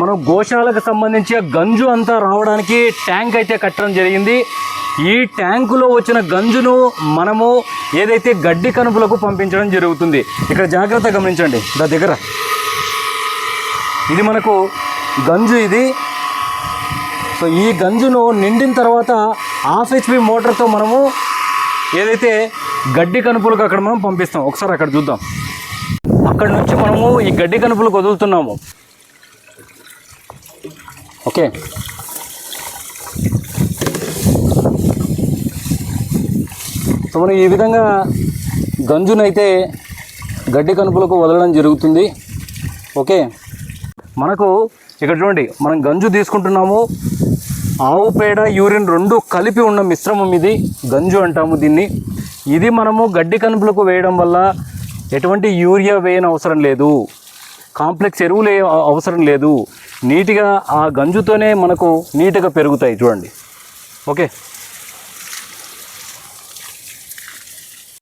మనం గోశాలకు సంబంధించి గంజు అంతా రావడానికి ట్యాంక్ అయితే కట్టడం జరిగింది. ఈ ట్యాంకులో వచ్చిన గంజును మనము ఏదైతే గడ్డి కనుపులకు పంపించడం జరుగుతుంది. ఇక్కడ జాగ్రత్త గమనించండి. దా దగ్గర. ఇది మనకు గంజు ఇది. సో ఈ గంజును నిండిన తర్వాత హాఫ్ హెచ్పి మోటార్తో మనము ఏదైతే గడ్డి కనుపులకు అక్కడ మనం పంపిస్తాం. ఒకసారి అక్కడ చూద్దాం. అక్కడ నుంచి మనము ఈ గడ్డి కనుపులకు వదులుతున్నాము. ఓకే. సో మనం ఈ విధంగా గంజునైతే గడ్డి కనుపులకు వదలడం జరుగుతుంది. ఓకే. మనకు ఇక్కడ చూడండి మనం గంజు తీసుకుంటున్నాము. ఆవు పేడ యూరిన్ రెండు కలిపి ఉన్న మిశ్రమం ఇది గంజు అంటాము దీన్ని. ఇది మనము గడ్డి కనుపులకు వేయడం వల్ల ఎటువంటి యూరియా వేయని అవసరం లేదు. కాంప్లెక్స్ ఎరువులు అవసరం లేదు. నీట్గా ఆ గంజుతోనే మనకు నీట్గా పెరుగుతాయి. చూడండి. ఓకే?